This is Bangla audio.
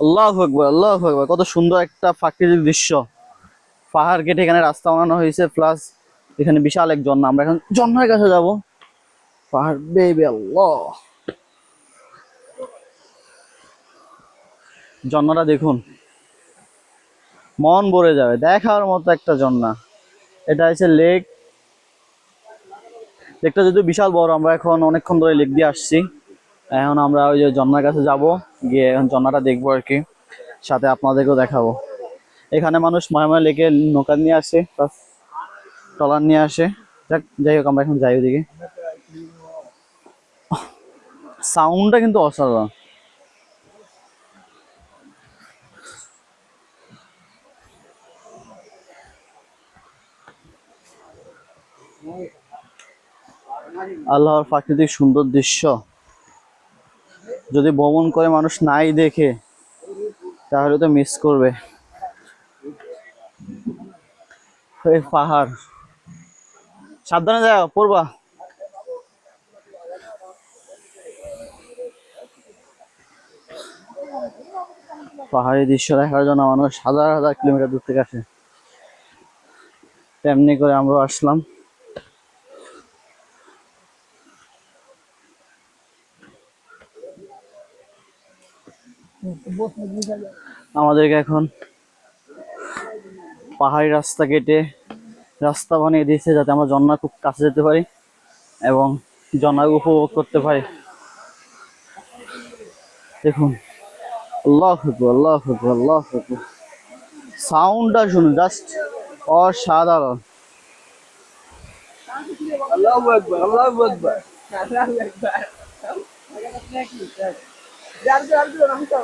আল্লাহ আকবর আল্লাহ আকবর। কত সুন্দর একটা প্রাকৃতিক দৃশ্য। পাহাড় কেটে এখানে রাস্তা বানানো হয়েছে প্লাস এখানে বিশাল এক ঝর্ণা। আমরা এখন ঝর্ণার কাছে যাব। পাহাড় বেবে আল্লাহ। ঝর্ণাটা দেখুন। মন ভরে যাবে। দেখার মতো একটা ঝর্ণা। এটা হচ্ছে লেক। লেকটা যদিও বিশাল বড়, আমরা এখন অনেকক্ষণ ধরে লেক দিয়ে আসছি। এখন আমরা ওই যে জন্নার কাছে যাব, গিয়ে এখন জন্নাটা দেখব আর কি। সাথে আপনাদেরকেও দেখাবো। এখানে মানুষ মহাময়া লেকে নৌকা নিয়ে আসে প্লাস ট্রলার নিয়ে আসে। যাক, যাই হোক, আমরা এখন যাই ওদিকে। সাউন্ডটা কিন্তু অসাধারণ। আল্লাহর প্রাকৃতিক সুন্দর দৃশ্য। যদি ভ্রমণ করে মানুষ নাই দেখে, তাহলে তো মিস করবে। পাহাড়। সাবধানে যাও পড়বা। পাহাড়ি দৃশ্য দেখার জন্য মানুষ হাজার হাজার কিলোমিটার দূর থেকে আসে। তেমনি করে আমরা আসলাম। আমাদেরকে এখন পাহাড়ি রাস্তা কেটে রাস্তা বানিয়ে দিয়েছে যাতে আমরা ঝর্ণা খুব কাছে যেতে পারি এবং ঝর্ণা উপভোগ করতে পারি। দেখুন। আল্লাহ আল্লাহ আল্লাহ। সাউন্ডটা শুনুন জাস্ট অসাধারণ। Allahu Akbar, ಎರಡು ಎರಡು ನಮಸ್ಕಾರ